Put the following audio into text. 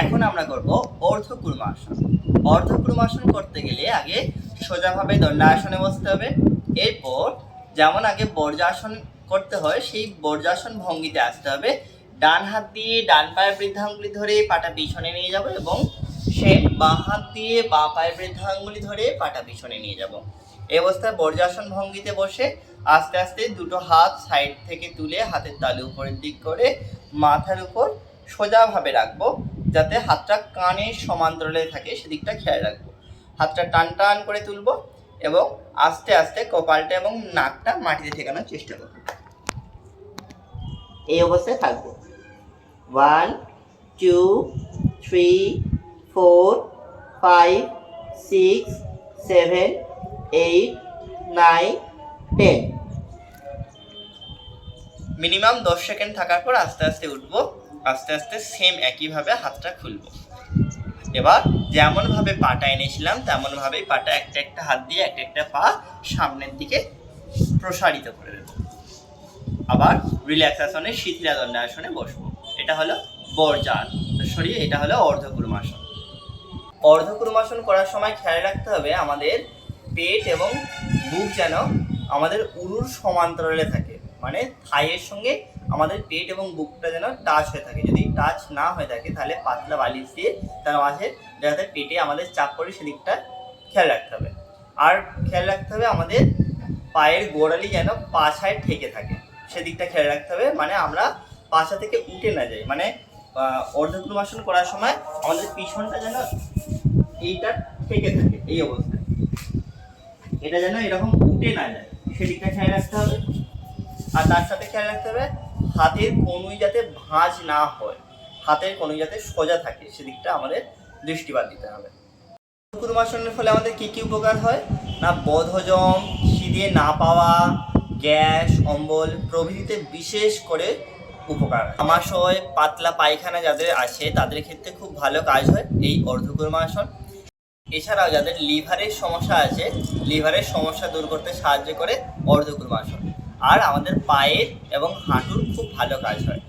এখন আমরা করব অর্ধকুর্মাসন অর্ধকুর্মাসন করতে গেলে আগে সোজাভাবে দণ্ডাসনে বসতে হবে। এরপর যেমন আগে বর্জাসন করতে হয়, সেই বর্জাসন ভঙ্গিতে আসতে হবে। ডান হাত দিয়ে ডান পায়ের বৃদ্ধাঙ্গুলি ধরে পাটা পিছনে নিয়ে যাব এবং সে বাঁ হাত দিয়ে বাঁ পায়ের বৃদ্ধাঙ্গুলি ধরে পাটা পিছনে নিয়ে যাব। এই অবস্থায় বর্জাসন ভঙ্গিতে বসে আস্তে আস্তে দুটো হাত সাইড থেকে তুলে হাতের তালু উপরের দিক করে মাথার উপর সোজাভাবে রাখব। যাতে হাতটা কানের সমান্তরালে থাকে, সেদিকটা খেয়াল রাখব। হাতটা টান টান করে তুলবো এবং আস্তে আস্তে কপালটা এবং নাকটা মাটিতে ঠেকানোর চেষ্টা করব। এই অবস্থায় থাকব। One, two, three, four, five, six, seven, eight, nine, ten. Minimum দশ সেকেন্ড থাকার পর আস্তে আস্তে উঠবো। আস্তে আস্তে সেম একইভাবে হাতটা খুলবো। এবার যেমনভাবে পাটা এনেছিলাম, তেমনভাবেই পাটা একটা একটা হাত দিয়ে একটা একটা পা সামনের দিকে প্রসারিত করে দেবো। আবার রিল্যাক্সেশনে শিথিলা দণ্ডাসনে বসবো। এটা হলো বর্জান সরিয়ে এটা হলো অর্ধকুর্মাসন। অর্ধকুর্মাসন করার সময় খেয়াল রাখতে হবে, আমাদের পেট এবং বুক যেন আমাদের উরুর সমান্তরালে থাকে। মানে থাইয়ের সঙ্গে আমাদের পেট এবং বুকটা যেন টাচ হয়ে থাকে। যদি টাচ না হয়ে থাকে, তাহলে পাতলা বালিশ দিয়ে তার মাঝে যাতে পেটে আমাদের চাপ পড়ে, সেদিকটা খেয়াল রাখতে হবে। আর খেয়াল রাখতে হবে আমাদের পায়ের গোড়ালি যেন পাছায় ঠেকে থাকে। সেদিকটা খেয়াল রাখতে হবে। মানে আমরা পাছা থেকে উঠে না যাই। মানে অর্ধক্রমাসন করার সময় আমাদের পিছনটা যেন এইটা ঠেকে থাকে, এই অবস্থায়। এটা যেন এরকম উঠে না যায়। সেদিকটা খেয়াল রাখতে হবে। আর তার সাথে খেয়াল রাখতে হবে, হাতের কনুই যাতে ভাঁজ না হয়। হাতের কনুই যাতে সোজা থাকে, সেদিকটা আমাদের দৃষ্টিপাত দিতে হবে। কুর্মাসনের ফলে আমাদের কি কি উপকার হয়? না, বদহজম, খিদে না পাওয়া, গ্যাস, অম্বল প্রভৃতিতে বিশেষ করে উপকার আমাশয় পাতলা পায়খানা যাদের আছে, তাদের ক্ষেত্রে খুব ভালো কাজ হয় এই অর্ধকুর্মাসন এছাড়াও যাদের লিভারের সমস্যা আছে, লিভারের সমস্যা দূর করতে সাহায্য করে অর্ধকুর্মাসন আর আমাদের পায়ের এবং হাঁটুর খুব ভালো কাজ হয়।